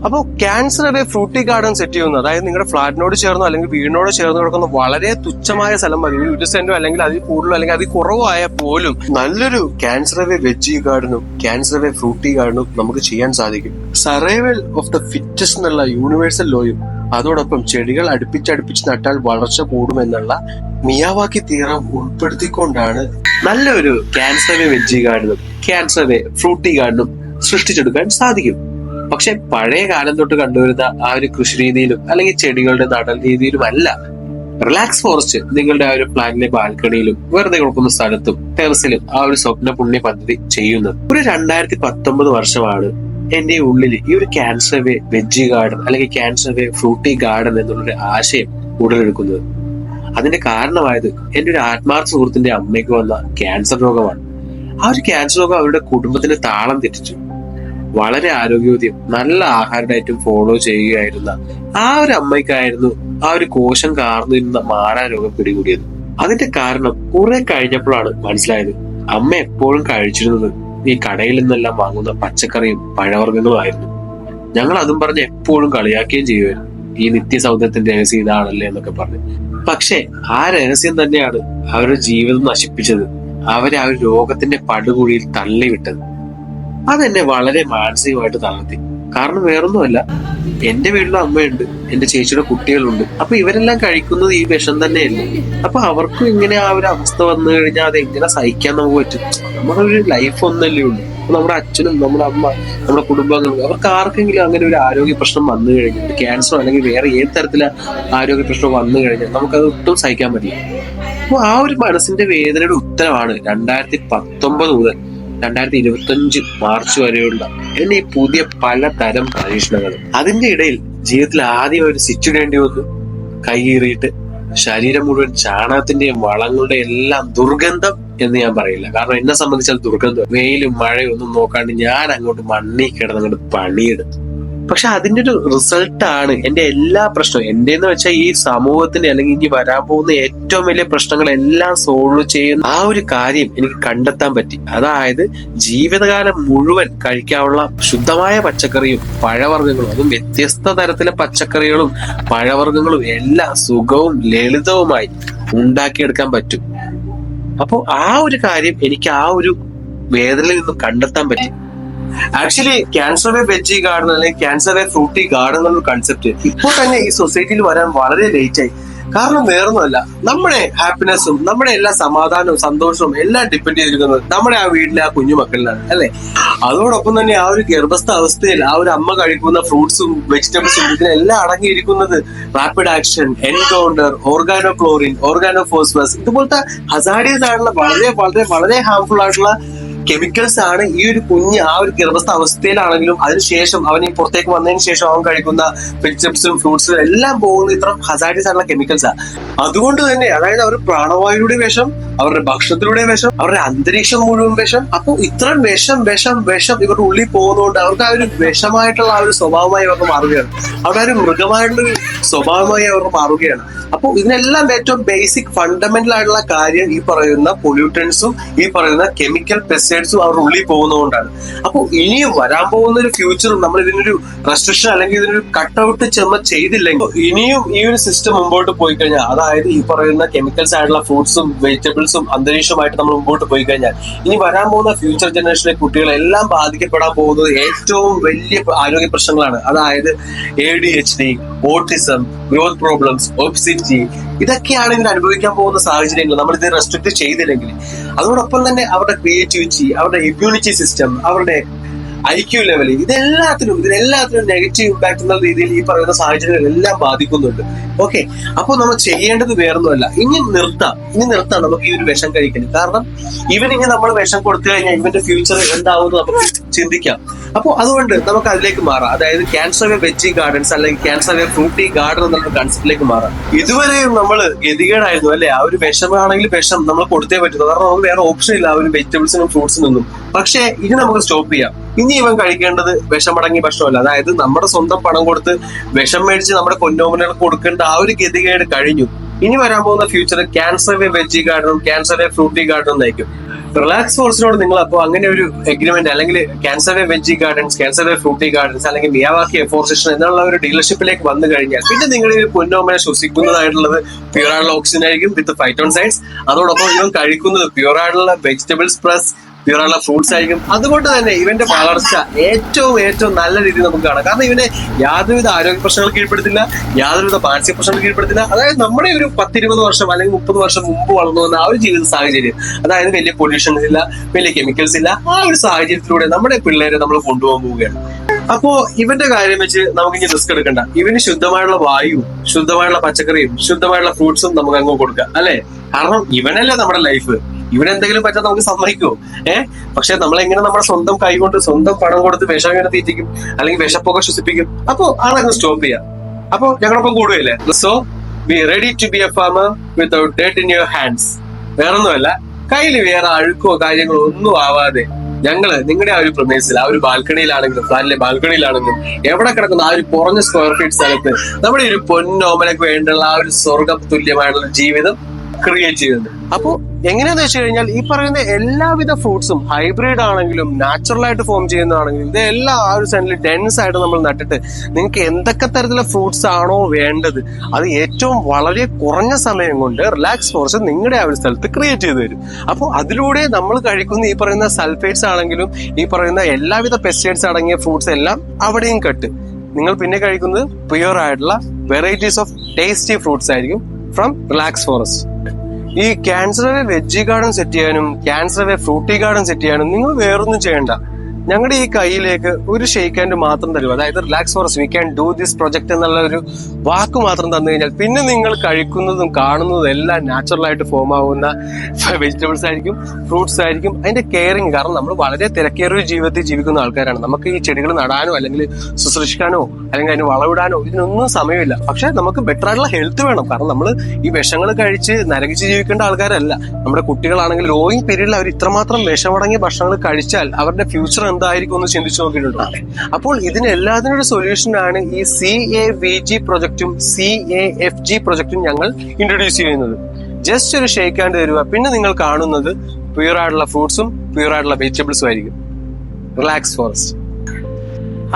അപ്പോൾ ക്യാൻസർ ഒരു ഫ്രൂട്ടി ഗാർഡൻ സെറ്റ് ചെയ്യുന്നത് അതായത് നിങ്ങളുടെ ഫ്ലാറ്റിനോട് ചേർന്നോ അല്ലെങ്കിൽ വീടിനോട് ചേർന്ന് കിടക്കുന്ന വളരെ തുച്ഛമായ സ്ഥലം മതി. ഒരു സെന്റോ അല്ലെങ്കിൽ അതിൽ കൂടുതലോ അല്ലെങ്കിൽ അതിൽ കുറവായ പോലും നല്ലൊരു ക്യാൻസർ അവേ വെജി ഗാർഡനും ക്യാൻസർ അവേ ഫ്രൂട്ടി ഗാർഡനും നമുക്ക് ചെയ്യാൻ സാധിക്കും. സറൈവൽ ഓഫ് ദ ഫിറ്റസ്റ്റ് എന്നുള്ള യൂണിവേഴ്സൽ ലോയും അതോടൊപ്പം ചെടികൾ അടുപ്പിച്ചടുപ്പിച്ച് നട്ടാൽ വളർച്ച കൂടുമെന്നുള്ള മിയാവാക്കി തീറം ഉൾപ്പെടുത്തിക്കൊണ്ടാണ് നല്ലൊരു ക്യാൻസർ വേ വെജി ഗാർഡനും ക്യാൻസർ വേ ഫ്രൂട്ടി ഗാർഡനും സൃഷ്ടിച്ചെടുക്കാൻ സാധിക്കും. പക്ഷെ പഴയ കാലം തൊട്ട് കണ്ടുവരുന്ന ആ ഒരു കൃഷി രീതിയിലും അല്ലെങ്കിൽ ചെടികളുടെ നടൽ രീതിയിലും അല്ല. റിലാക്സ് ഫോറസ്റ്റ് നിങ്ങളുടെ ആ ഒരു പ്ലാനിലെ ബാൽക്കണിയിലും വെറുതെ കൊടുക്കുന്ന സ്ഥലത്തും ടെറസിലും ആ ഒരു സ്വപ്ന പുണ്യ പദ്ധതി ചെയ്യുന്നത്. ഒരു രണ്ടായിരത്തി പത്തൊമ്പത് വർഷമാണ് എന്റെ ഉള്ളിൽ ഈ ഒരു ക്യാൻസർ വേ വെജി ഗാർഡൻ അല്ലെങ്കിൽ ക്യാൻസർ വേ ഫ്രൂട്ടി ഗാർഡൻ എന്നുള്ളൊരു ആശയം ഉടലെടുക്കുന്നത്. അതിന്റെ കാരണമായത് എന്റെ ഒരു ആത്മാർത്ഥ സുഹൃത്തിന്റെ അമ്മയ്ക്ക് വന്ന ക്യാൻസർ രോഗമാണ്. ആ ഒരു ക്യാൻസർ രോഗം അവരുടെ കുടുംബത്തിന്റെ താളം തെറ്റിച്ചു. വളരെ ആരോഗ്യവതിയും നല്ല ആഹാര ഡയറ്റും ഫോളോ ചെയ്യുകയായിരുന്ന ആ ഒരു അമ്മയ്ക്കായിരുന്നു ആ ഒരു കോശം കാർന്നിരുന്ന മാറാ രോഗം പിടികൂടിയത്. അതിന്റെ കാരണം കുറെ കഴിഞ്ഞപ്പോഴാണ് മനസ്സിലായത്. അമ്മ എപ്പോഴും കഴിച്ചിരുന്നത് ഈ കടയിൽ നിന്നെല്ലാം വാങ്ങുന്ന പച്ചക്കറിയും പഴവർഗങ്ങളും ആയിരുന്നു. ഞങ്ങൾ അതും പറഞ്ഞ് എപ്പോഴും കളിയാക്കുകയും ചെയ്യുമായിരുന്നു ഈ നിത്യസൗദ്യത്തിന്റെ രഹസ്യം ഇതാണല്ലേ എന്നൊക്കെ പറഞ്ഞു. പക്ഷെ ആ രഹസ്യം തന്നെയാണ് അവരുടെ ജീവിതം നശിപ്പിച്ചത്. അവരെ ആ ഒരു രോഗത്തിന്റെ പടുകുഴിയിൽ തള്ളിവിട്ടത്. അതെന്നെ വളരെ മാനസികമായിട്ട് തളർത്തി. കാരണം വേറൊന്നുമല്ല എന്റെ വീട്ടിലും അമ്മയുണ്ട് എന്റെ ചേച്ചിയുടെ കുട്ടികളുണ്ട്. അപ്പൊ ഇവരെല്ലാം കഴിക്കുന്നത് ഈ വിഷം തന്നെയല്ലേ? അപ്പൊ അവർക്കും ഇങ്ങനെ ആ ഒരു അവസ്ഥ വന്നു കഴിഞ്ഞാൽ അത് എങ്ങനെ സഹിക്കാൻ നമുക്ക് പറ്റും? നമ്മുടെ ഒരു ലൈഫ് ഒന്നല്ലേ ഉള്ളൂ. നമ്മുടെ അച്ഛനും നമ്മുടെ അമ്മ നമ്മുടെ കുടുംബങ്ങളും അവർക്ക് ആർക്കെങ്കിലും അങ്ങനെ ഒരു ആരോഗ്യ പ്രശ്നം വന്നു കഴിഞ്ഞാൽ ക്യാൻസറോ അല്ലെങ്കിൽ വേറെ ഏത് തരത്തിലെ ആരോഗ്യ പ്രശ്നം വന്നു കഴിഞ്ഞാൽ നമുക്കത് ഒട്ടും സഹിക്കാൻ പറ്റില്ല. അപ്പൊ ആ ഒരു മനസ്സിന്റെ വേദനയുടെ ഉത്തരമാണ് രണ്ടായിരത്തി പത്തൊമ്പത് മുതൽ രണ്ടായിരത്തി ഇരുപത്തി അഞ്ച് മാർച്ച് വരെയുള്ള എന്നീ പുതിയ പലതരം പരീക്ഷണങ്ങൾ. അതിന്റെ ഇടയിൽ ജീവിതത്തിൽ ആദ്യം ഒരു സിച്ചിടേണ്ടി വന്നു കൈകീറിയിട്ട് ശരീരം മുഴുവൻ ചാണകത്തിന്റെയും വളങ്ങളുടെ എല്ലാം ദുർഗന്ധം എന്ന് ഞാൻ പറയില്ല. കാരണം എന്നെ സംബന്ധിച്ചാൽ ദുർഗന്ധം. വെയിലും മഴയും ഒന്നും നോക്കാണ്ട് ഞാൻ അങ്ങോട്ട് മണ്ണി കിടന്നങ്ങോട്ട് പണിയെടുത്തു. പക്ഷെ അതിന്റെ ഒരു റിസൾട്ടാണ് എന്റെ എല്ലാ പ്രശ്നവും. എന്റെ എന്ന് വെച്ചാൽ ഈ സമൂഹത്തിന്റെ അല്ലെങ്കിൽ ഇനി വരാൻ പോകുന്ന ഏറ്റവും വലിയ പ്രശ്നങ്ങളെല്ലാം സോൾവ് ചെയ്യുന്ന ആ ഒരു കാര്യം എനിക്ക് കണ്ടെത്താൻ പറ്റി. അതായത് ജീവിതകാലം മുഴുവൻ കഴിക്കാനുള്ള ശുദ്ധമായ പച്ചക്കറിയും പഴവർഗങ്ങളും അതും വ്യത്യസ്ത തരത്തിലെ പച്ചക്കറികളും പഴവർഗങ്ങളും എല്ലാം സുഖവും ലളിതവുമായി ഉണ്ടാക്കിയെടുക്കാൻ പറ്റും. അപ്പോൾ ആ ഒരു കാര്യം എനിക്ക് ആ ഒരു വേദനയിൽ നിന്നും കണ്ടെത്താൻ പറ്റി. Actually cancer way veggie garden അല്ലെങ്കിൽ ക്യാൻസർ വേ ഫ്രൂട്ടി ഗാർഡൻ എന്നുള്ള കൺസെപ്റ്റ് ഇപ്പോൾ തന്നെ ഈ സൊസൈറ്റിയിൽ വരാൻ വളരെ ലേറ്റ് ആയി. കാരണം വേറൊന്നുമല്ല നമ്മുടെ ഹാപ്പിനെസ്സും നമ്മുടെ എല്ലാ സമാധാനവും സന്തോഷവും എല്ലാം ഡിപ്പെൻഡ് ചെയ്തിരിക്കുന്നത് നമ്മുടെ ആ വീട്ടിലെ ആ കുഞ്ഞുമക്കളിലാണ് അല്ലെ? അതോടൊപ്പം തന്നെ ആ ഒരു ഗർഭസ്ഥ അവസ്ഥയിൽ ആ ഒരു അമ്മ കഴിക്കുന്ന ഫ്രൂട്ട്സും വെജിറ്റബിൾസും ഇതിനെല്ലാം അടങ്ങിയിരിക്കുന്നത് rapid action encounter organochlorine organophosphorus ഇതുപോലത്തെ ഹസാഡിയസ് ആയിട്ടുള്ള വളരെ വളരെ വളരെ ഹാർംഫുൾ ആയിട്ടുള്ള കെമിക്കൽസ് ആണ് ഈ ഒരു കുഞ്ഞ് ആ ഒരു ഗർഭസ്ഥ അവസ്ഥയിലാണെങ്കിലും അതിനുശേഷം അവൻ ഈ പുറത്തേക്ക് വന്നതിന് ശേഷം അവൻ കഴിക്കുന്ന വെജിറ്റബിൾസും ഫ്രൂട്ട്സും എല്ലാം പോകുന്ന ഇത്ര ഹസാഡിയസ് ആയിട്ടുള്ള കെമിക്കൽസാ അതുകൊണ്ട് തന്നെ അതായത് അവർ പ്രാണവായുടെ വിഷം അവരുടെ ഭക്ഷണത്തിലൂടെ വിഷം അവരുടെ അന്തരീക്ഷം മുഴുവൻ വിഷം അപ്പോൾ ഇത്രയും വിഷം വിഷം വിഷം ഇവരുടെ ഉള്ളിൽ പോകുന്നതുകൊണ്ട് അവർക്ക് ആ ഒരു വിഷമായിട്ടുള്ള ആ ഒരു സ്വഭാവമായി അവർക്ക് മാറുകയാണ്. അവരുടെ ഒരു മൃഗമായിട്ടുള്ള സ്വഭാവമായി അവർക്ക് മാറുകയാണ്. അപ്പോൾ ഇതിനെല്ലാം ഏറ്റവും ബേസിക് ഫണ്ടമെന്റൽ ആയിട്ടുള്ള കാര്യം ഈ പറയുന്ന പൊല്യൂട്ടൻസും ഈ പറയുന്ന കെമിക്കൽ പെസ്റ്റൈഡ്സും അവരുടെ ഉള്ളിൽ പോകുന്നതുകൊണ്ടാണ്. അപ്പോൾ ഇനിയും വരാൻ പോകുന്ന ഒരു ഫ്യൂച്ചർ നമ്മൾ ഇതിനൊരു റെസ്ട്രിക്ഷൻ അല്ലെങ്കിൽ ഇതിനൊരു കട്ട് ഔട്ട് ചെമ്മ ചെയ്തില്ലെങ്കിൽ ഇനിയും ഈ ഒരു സിസ്റ്റം മുമ്പോട്ട് പോയി കഴിഞ്ഞാൽ അതായത് ഈ പറയുന്ന കെമിക്കൽസ് ആയിട്ടുള്ള ഫ്രൂട്ട്സും വെജിറ്റബിൾസും അന്തരീക്ഷമായിട്ട് നമ്മൾ മുമ്പോട്ട് പോയി കഴിഞ്ഞാൽ ഇനി വരാൻ പോകുന്ന ഫ്യൂച്ചർ ജനറേഷനിലെ കുട്ടികളെല്ലാം ബാധിക്കപ്പെടാൻ പോകുന്നത് ഏറ്റവും വലിയ ആരോഗ്യ പ്രശ്നങ്ങളാണ്. അതായത് A D H D autism growth problems obesity ഇതൊക്കെയാണ് ഇതിന് അനുഭവിക്കാൻ പോകുന്ന സാഹചര്യങ്ങൾ. നമ്മൾ ഇത് റെസ്ട്രിക്ട് ചെയ്തില്ലെങ്കിൽ. അതോടൊപ്പം തന്നെ അവരുടെ ക്രിയേറ്റിവിറ്റി അവരുടെ ഇമ്മ്യൂണിറ്റി സിസ്റ്റം അവരുടെ ഐ ക്യു ലെവൽ ഇതെല്ലാത്തിനും ഇതിനെല്ലാത്തിനും നെഗറ്റീവ് ഇമ്പാക്ട് എന്ന രീതിയിൽ ഈ പറയുന്ന സാഹചര്യങ്ങൾ എല്ലാം ബാധിക്കുന്നുണ്ട്. ഓക്കെ അപ്പോൾ നമ്മൾ ചെയ്യേണ്ടത് വേറൊന്നുമല്ല. ഇനി നിർത്താം. ഇനി നിർത്താം. നമുക്ക് ഈ ഒരു വിഷം കഴിക്കൽ കാരണം ഇവനിങ്ങനെ നമ്മൾ വിഷം കൊടുത്തു കഴിഞ്ഞാൽ ഇവന്റെ ഫ്യൂച്ചർ എന്താവും നമുക്ക് ചിന്തിക്കാം. അപ്പോൾ അതുകൊണ്ട് നമുക്ക് അതിലേക്ക് മാറാം. അതായത് ക്യാൻസർ വേ വെജി ഗാർഡൻസ് അല്ലെങ്കിൽ ക്യാൻസർ വേ ഫ്രൂട്ടി ഗാർഡൻ എന്നുള്ള കൺസെപ്റ്റിലേക്ക് മാറാം. ഇതുവരെയും നമ്മൾ ഗതികേടായിരുന്നു അല്ലെ? ആ ഒരു വിഷമാണെങ്കിൽ വിഷം നമ്മൾ കൊടുത്തേ പറ്റുന്നു കാരണം നമുക്ക് വേറെ ഓപ്ഷൻ ഇല്ല. ആ ഒരു വെജിറ്റബിൾസിനും ഫ്രൂട്ട്സിനും ഒന്നും പക്ഷേ ഇനി നമുക്ക് സ്റ്റോപ്പ് ചെയ്യാം. ഇനി ഇവൻ കഴിക്കേണ്ടത് വിഷമടങ്ങിയ ഭക്ഷണമല്ല. അതായത് നമ്മുടെ സ്വന്തം പണം കൊടുത്ത് വിഷം മേടിച്ച് നമ്മുടെ കൊന്നോമനകൾ കൊടുക്കേണ്ട ആ ഒരു ഗതികേട് കഴിഞ്ഞു. ഇനി വരാൻ പോകുന്ന ഫ്യൂച്ചർ ക്യാൻസർ വേ വെജി ഗാർഡനും ക്യാൻസർ വേ ഫ്രൂട്ടി ഗാർഡനും നയിക്കും റിലാക്സ് ഫോർസിനോട് നിങ്ങൾ അപ്പോൾ അങ്ങനെ ഒരു എഗ്രിമെന്റ് അല്ലെങ്കിൽ cancer way veggie gardens cancer way fruity gardens അല്ലെങ്കിൽ മിയാവാക്കി എഫോർസേഷൻ എന്നുള്ള ഒരു ഡീലർഷിപ്പിലേക്ക് വന്നു കഴിഞ്ഞാൽ പിന്നെ നിങ്ങൾ ഈ പൊന്നോമനെ ശ്വസിക്കുന്നതായിട്ടുള്ളത് പ്യൂർ ആയിട്ടുള്ള ഓക്സിജൻ ആയിരിക്കും വിത്ത് ഫൈറ്റോൺ സൈഡ്സ് അതോടൊപ്പം ഇവൻ കഴിക്കുന്നത് പ്യൂർ ആയിട്ടുള്ള വെജിറ്റബിൾസ് പ്ലസ് ആയിട്ടുള്ള ഫ്രൂട്ട്സ് ആയിരിക്കും. അതുകൊണ്ട് തന്നെ ഇവന്റെ വളർച്ച ഏറ്റവും ഏറ്റവും നല്ല രീതിയിൽ നമുക്ക് കാണാം. കാരണം ഇവനെ യാതൊരുവിധ ആരോഗ്യ പ്രശ്നങ്ങൾ കീഴ്പ്പെടുത്തില്ല യാതൊരുവിധ മാനസിക പ്രശ്നങ്ങൾ കീഴ്പ്പെടുത്തില്ല. അതായത് നമ്മുടെ ഒരു പത്തിരുപത് വർഷം അല്ലെങ്കിൽ മുപ്പത് വർഷം മുമ്പ് വളർന്നു വന്ന ആ ഒരു ജീവിത സാഹചര്യം അതായത് വലിയ പൊല്യൂഷൻസ് ഇല്ല വലിയ കെമിക്കൽസ് ഇല്ല ആ ഒരു സാഹചര്യത്തിലൂടെ നമ്മുടെ പിള്ളേരെ നമ്മൾ കൊണ്ടുപോകാൻ പോവുകയാണ്. അപ്പോ ഇവന്റെ കാര്യം വെച്ച് നമുക്ക് ഇനി റിസ്ക് എടുക്കണ്ട. ഇവന് ശുദ്ധമായുള്ള വായുവും ശുദ്ധമായുള്ള പച്ചക്കറിയും ശുദ്ധമായുള്ള ഫ്രൂട്ട്സും നമുക്ക് അങ്ങ് കൊടുക്കാം അല്ലെ? കാരണം ഇവനല്ല നമ്മുടെ ലൈഫ് ഇവനെന്തെങ്കിലും പറ്റാൻ നമുക്ക് സമ്മതിക്കുമോ ഏഹ് പക്ഷെ നമ്മളെങ്ങനെ നമ്മുടെ സ്വന്തം കൈ കൊണ്ട് സ്വന്തം പണം കൊടുത്ത് വിഷം ഇങ്ങനെ തീറ്റിക്കും അല്ലെങ്കിൽ വിഷപ്പൊക്കെ ശ്വസിപ്പിക്കും അപ്പോ അതങ്ങ് സ്റ്റോപ്പ് ചെയ്യാം. അപ്പോ ഞങ്ങളൊപ്പം കൂടുകയല്ലേ? So be ready to be a farmer without debt in your hands വേറൊന്നുമല്ല കയ്യിൽ വേറെ അഴുക്കോ കാര്യങ്ങളോ ഒന്നും ആവാതെ ഞങ്ങൾ നിങ്ങളുടെ ആ ഒരു പ്രമേസിൽ ആ ഒരു ബാൽക്കണിയിലാണെങ്കിലും ഫ്ലാറ്റിലെ ബാൽക്കണിയിലാണെങ്കിലും എവിടെ കിടക്കുന്ന ആ ഒരു കുറഞ്ഞ സ്ക്വയർ ഫീറ്റ് സ്ഥലത്ത് നമ്മുടെ ഒരു പൊന്നോമനക്ക് വേണ്ടിയുള്ള ആ ഒരു സ്വർഗം തുല്യമായിട്ടുള്ള ജീവിതം ക്രിയേറ്റ് ചെയ്യുന്നത്. അപ്പോ എങ്ങനെയാന്ന് വെച്ച് കഴിഞ്ഞാൽ ഈ പറയുന്ന എല്ലാവിധ ഫ്രൂട്ട്സും ഹൈബ്രിഡ് ആണെങ്കിലും നാച്ചുറൽ ആയിട്ട് ഫോം ചെയ്യുന്നതാണെങ്കിലും ഇതെല്ലാം ആ ഒരു സെന്റിൽ ഡെൻസ് ആയിട്ട് നമ്മൾ നട്ടിട്ട് നിങ്ങൾക്ക് എന്തൊക്കെ തരത്തിലുള്ള ഫ്രൂട്ട്സ് ആണോ വേണ്ടത് അത് ഏറ്റവും വളരെ കുറഞ്ഞ സമയം കൊണ്ട് റിലാക്സ് ഫോർസ് നിങ്ങളുടെ ആ ഒരു സ്ഥലത്ത് ക്രിയേറ്റ് ചെയ്ത് തരും. അപ്പോൾ അതിലൂടെ നമ്മൾ കഴിക്കുന്ന ഈ പറയുന്ന സൾഫേറ്റ്സ് ആണെങ്കിലും ഈ പറയുന്ന എല്ലാവിധ പെസ്റ്റിസൈഡ്സ് അടങ്ങിയ ഫ്രൂട്ട്സ് എല്ലാം അവിടെയും കട്ട്. നിങ്ങൾ പിന്നെ കഴിക്കുന്നത് പ്യുവർ ആയിട്ടുള്ള വെറൈറ്റീസ് ഓഫ് ടേസ്റ്റി ഫ്രൂട്ട്സ് ആയിരിക്കും. ഫ്രം റിലാക്സ് ഫോറസ്റ്റ് ഈ cancer away veggie garden set ചെയ്യാനും cancer away fruity garden set ചെയ്യാനും നിങ്ങൾ വേറൊന്നും ചെയ്യണ്ട. ഞങ്ങളുടെ ഈ കയ്യിലേക്ക് ഒരു ഷെയ്ക്ക് ഹാൻഡ് മാത്രം തരും അതായത് relax forest we can do this project എന്നുള്ള ഒരു വാക്ക് മാത്രം തന്നു കഴിഞ്ഞാൽ പിന്നെ നിങ്ങൾ കഴിക്കുന്നതും കാണുന്നതും എല്ലാം നാച്ചുറൽ ആയിട്ട് ഫോം ആവുന്ന വെജിറ്റബിൾസ് ആയിരിക്കും ഫ്രൂട്ട്സ് ആയിരിക്കും അതിന്റെ കെയറിങ് കാരണം നമ്മൾ വളരെ തിരക്കേറിയ ജീവിതത്തിൽ ജീവിക്കുന്ന ആൾക്കാരാണ്. നമുക്ക് ഈ ചെടികൾ നടാനോ അല്ലെങ്കിൽ ശുശ്രൂഷിക്കാനോ അല്ലെങ്കിൽ അതിന് വളവിടാനോ ഇതിനൊന്നും സമയമില്ല. പക്ഷെ നമുക്ക് ബെറ്റർ ആയിട്ടുള്ള ഹെൽത്ത് വേണം. കാരണം നമ്മൾ ഈ വിഷങ്ങൾ കഴിച്ച് നരകിച്ച് ജീവിക്കേണ്ട ആൾക്കാരല്ല. നമ്മുടെ കുട്ടികളാണെങ്കിൽ ലോയിങ് പീരീഡിൽ അവർ ഇത്രമാത്രം വിഷമടങ്ങിയ ഭക്ഷണങ്ങൾ കഴിച്ചാൽ അവരുടെ ഫ്യൂച്ചർ എന്തായിരിക്കും ഒന്ന് ചിന്തിച്ചു നോക്കിയിട്ടുണ്ടോ അപ്പോൾ ഇതിന് എല്ലാത്തിനും ഒരു സൊല്യൂഷൻ ആണ് ഈ സി എ വി ജി പ്രൊജക്റ്റും സി എ എഫ് ജി പ്രൊജക്റ്റും ഞങ്ങൾ ഇൻട്രൊഡ്യൂസ് ചെയ്യുന്നത്. ജസ്റ്റ് ഒരു ഷെയ്ക്കാണ്ട് തരിക പിന്നെ നിങ്ങൾ കാണുന്നത് പ്യൂർ ആയിട്ടുള്ള ഫ്രൂട്ട്സും പ്യൂർ ആയിട്ടുള്ള വെജിറ്റബിൾസും ആയിരിക്കും. റിലാക്സ് ഫോറസ്റ്റ്